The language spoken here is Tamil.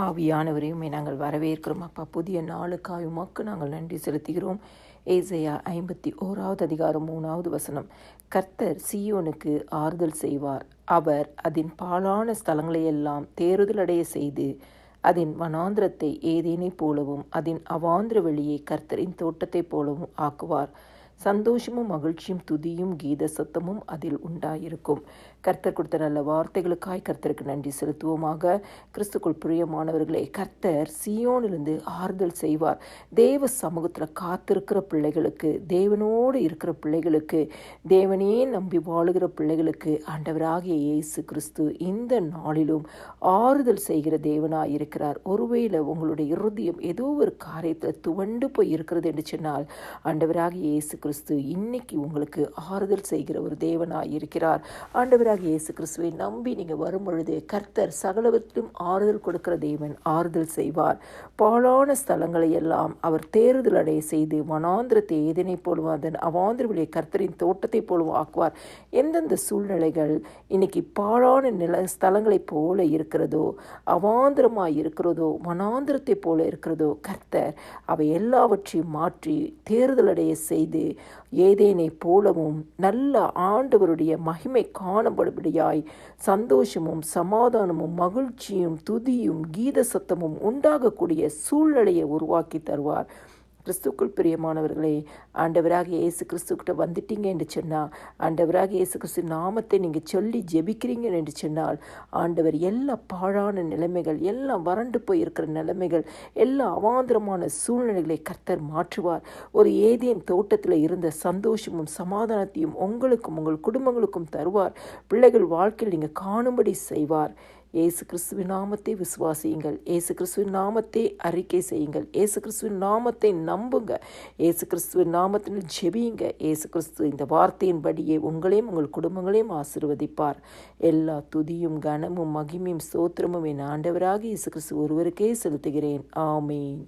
ஆவியானவரையுமே நாங்கள் வரவேற்கிறோம். அப்பா புதிய நாளுக்காய் உமக்கு நாங்கள் நன்றி செலுத்துகிறோம். ஏசையா ஐம்பத்தி ஓராவது அதிகாரம் மூணாவது வசனம். கர்த்தர் சியோனுக்கு ஆறுதல் செய்வார். அவர் அதன் பாழான ஸ்தலங்களையெல்லாம் தேறுதலடைய செய்து அதன் வனாந்திரத்தை ஏதேனைப் போலவும் அதன் அவாந்திர வெளியை கர்த்தரின் தோட்டத்தைப் போலவும் ஆக்குவார். சந்தோஷமும் மகிழ்ச்சியும் துதியும் கீத சத்தமும் அதில் உண்டாயிருக்கும். கர்த்தர் கொடுத்த நல்ல வார்த்தைகளுக்காய் கர்த்தருக்கு நன்றி செலுத்துவோமாக. கிறிஸ்துக்குள் பிரியமானவர்களே கர்த்தர் சியோனிலிருந்து ஆறுதல் செய்வார். தேவ சமூகத்தில் காத்திருக்கிற பிள்ளைகளுக்கு தேவனோடு இருக்கிற பிள்ளைகளுக்கு தேவனே நம்பி வாழுகிற பிள்ளைகளுக்கு ஆண்டவராகிய இயேசு கிறிஸ்து இந்த நாளிலும் ஆறுதல் செய்கிற தேவனாக இருக்கிறார். ஒருவேளை உங்களுடைய இருதயம் ஏதோ ஒரு காரியத்தில் துவண்டு போய் இருக்கிறது என்று சொன்னால் ஆண்டவராகிய இயேசு கிறிஸ்து இன்னைக்கு உங்களுக்கு ஆறுதல் செய்கிற ஒரு தேவனாய் இருக்கிறார். ஆண்டவராக இயேசு கிறிஸ்துவை நம்பி நீங்கள் வரும் பொழுது கர்த்தர் சகலவற்றிலும் ஆறுதல் கொடுக்கிற தேவன் ஆறுதல் செய்வார். பாழான ஸ்தலங்களை எல்லாம் அவர் தேறுதல் அடைய செய்து வனாந்திரத்தை ஏதனை போலும் அதன் அவாந்திரவிலே கர்த்தரின் தோட்டத்தை போலும் ஆக்குவார். எந்தெந்த சூழ்நிலைகள் இன்னைக்கு பாழான நில ஸ்தலங்களைப் போல இருக்கிறதோ அவாந்திரமாக இருக்கிறதோ வனாந்திரத்தை போல இருக்கிறதோ கர்த்தர் அவை எல்லாவற்றையும் மாற்றி தேர்தலடைய செய்து ஏதேனை போலவும் நல்ல ஆண்டவருடைய மகிமை காணப்படும்படியாய் சந்தோஷமும் சமாதானமும் மகிழ்ச்சியும் துதியும் கீத சத்தமும் உண்டாகக்கூடிய சூழ்நிலையை உருவாக்கி தருவார். கிறிஸ்துக்குள் பிரியமானவர்களே ஆண்டவராக இயேசு கிறிஸ்துக்கிட்ட வந்துட்டீங்க என்று சொன்னால் ஆண்டவராக இயேசு கிறிஸ்து நாமத்தை நீங்கள் சொல்லி ஜெபிக்கிறீங்க என்று சொன்னால் ஆண்டவர் எல்லா பாழான நிலைமைகள் எல்லாம் வறண்டு போய் இருக்கிற நிலைமைகள் எல்லா அவாந்திரமான சூழ்நிலைகளை கர்த்தர் மாற்றுவார். ஒரு ஏதேன் தோட்டத்தில் இருந்த சந்தோஷமும் சமாதானத்தையும் உங்களுக்கும் உங்கள் குடும்பங்களுக்கும் தருவார். பிள்ளைகள் வாழ்க்கையில் நீங்கள் காணும்படி செய்வார். ஏசு கிறிஸ்துவின் நாமத்தை விசுவாசியுங்கள். ஏசு கிறிஸ்துவின் நாமத்தை அறிக்கை செய்யுங்கள். ஏசு கிறிஸ்துவின் நாமத்தை நம்புங்க. ஏசு கிறிஸ்துவின் நாமத்தில் ஜெபியுங்க. ஏசு கிறிஸ்து இந்த வார்த்தையின்படியே உங்களையும் உங்கள் குடும்பங்களையும் ஆசிர்வதிப்பார். எல்லா துதியும் கனமும் மகிமையும் சோத்திரமும் என் ஆண்டவராக இயேசு கிறிஸ்து ஒருவருக்கே செலுத்துகிறேன். ஆமீன்.